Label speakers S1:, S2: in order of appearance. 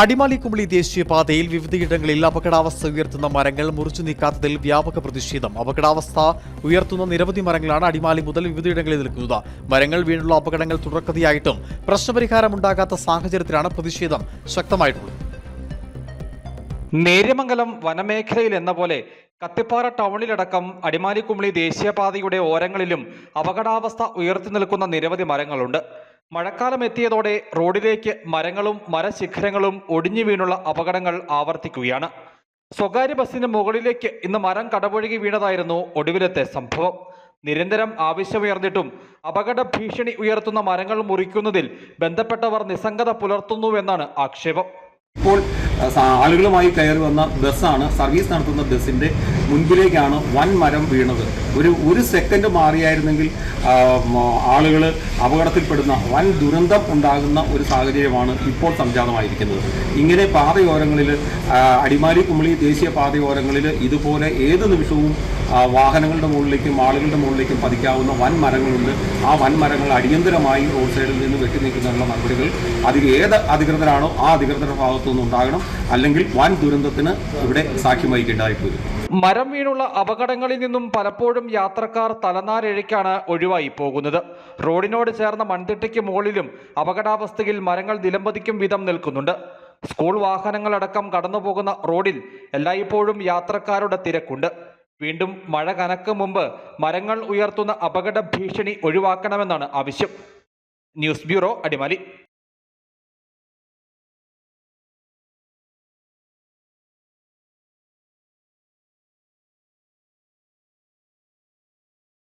S1: അടിമാലി കുമളി ദേശീയപാതയിൽ വിവിധയിടങ്ങളിൽ അപകടാവസ്ഥ ഉയർത്തുന്ന മരങ്ങൾ മുറിച്ചു നീക്കാത്തതിൽ വ്യാപക പ്രതിഷേധം. അപകടാവസ്ഥ ഉയർത്തുന്ന നിരവധി മരങ്ങളാണ് അടിമാലി മുതൽ വിവിധയിടങ്ങളിൽ നിൽക്കുന്നത്. മരങ്ങൾ വീണുള്ള അപകടങ്ങൾ തുടർക്കഥയായിട്ടും പ്രശ്നപരിഹാരമുണ്ടാകാത്ത സാഹചര്യത്തിലാണ് പ്രതിഷേധം ശക്തമായിട്ടുള്ളത്.
S2: നേര്യമംഗലം വനമേഖലയിൽ എന്ന പോലെ കത്തിപ്പാറ ടൗണിലടക്കം അടിമാലി കുമളി ദേശീയപാതയുടെ ഓരങ്ങളിലും അപകടാവസ്ഥ ഉയർത്തി നിൽക്കുന്ന നിരവധി മരങ്ങളുണ്ട്. മഴക്കാലം എത്തിയതോടെ റോഡിലേക്ക് മരങ്ങളും മരശിഖരങ്ങളും ഒടിഞ്ഞു വീണുള്ള അപകടങ്ങൾ ആവർത്തിക്കുകയാണ്. സ്വകാര്യ ബസ്സിന് മുകളിലേക്ക് ഇന്ന് മരം കടപുഴകി വീണതായിരുന്നു ഒടുവിലത്തെ സംഭവം. നിരന്തരം ആവശ്യമുയർന്നിട്ടും അപകട ഭീഷണി ഉയർത്തുന്ന മരങ്ങൾ മുറിക്കുന്നതിൽ ബന്ധപ്പെട്ടവർ നിസ്സംഗത പുലർത്തുന്നുവെന്നാണ് ആക്ഷേപം.
S3: ഇപ്പോൾ ആളുകളുമായി കയറി വന്ന ബസ്സാണ്. സർവീസ് നടത്തുന്ന ബസ്സിന്റെ മുൻപിലേക്കാണ് വൻ മരം വീണത്. ഒരു ഒരു സെക്കൻഡ് മാറിയായിരുന്നെങ്കിൽ ആളുകൾ അപകടത്തിൽപ്പെടുന്ന വൻ ദുരന്തം ഉണ്ടാകുന്ന ഒരു സാഹചര്യമാണ് ഇപ്പോൾ സംജാതമായിരിക്കുന്നത്. ഇങ്ങനെ പാതയോരങ്ങളിൽ അടിമാലി കുമളി ദേശീയ പാതയോരങ്ങളിൽ ഇതുപോലെ ഏത് നിമിഷവും വാഹനങ്ങളുടെ മുകളിലേക്കും ആളുകളുടെ മുകളിലേക്കും പതിക്കാവുന്ന വൻ മരങ്ങളുണ്ട്. ആ വൻ മരങ്ങൾ അടിയന്തരമായി റോഡ് സൈഡിൽ നിന്ന് വെട്ടി നീക്കുന്നതിനുള്ള നടപടികൾ അതിൽ ഏത് അധികൃതരാണോ ആ അധികൃതരുടെ ഭാഗത്തുനിന്ന് ഉണ്ടാകണം അല്ലെങ്കിൽ വൻ ദുരന്തത്തിന് ഇവിടെ സാക്ഷ്യം വരും
S2: മരം വീണുള്ള അപകടങ്ങളിൽ നിന്നും പലപ്പോഴും യാത്രക്കാർ തലനാരിഴയ്ക്കാണ് ഒഴിവായി പോകുന്നത്. റോഡിനോട് ചേർന്ന മൺതിട്ടയ്ക്ക് മുകളിലും അപകടാവസ്ഥയിൽ മരങ്ങൾ നിലംപതിക്കും വിധം നിൽക്കുന്നുണ്ട്. സ്കൂൾ വാഹനങ്ങളടക്കം കടന്നുപോകുന്ന റോഡിൽ എല്ലായ്പ്പോഴും യാത്രക്കാരുടെ തിരക്കുണ്ട്. വീണ്ടും മഴ കനക്കും മുമ്പ് മരങ്ങൾ ഉയർത്തുന്ന അപകട ഭീഷണി ഒഴിവാക്കണമെന്നാണ് ആവശ്യം. News bureau Adimali.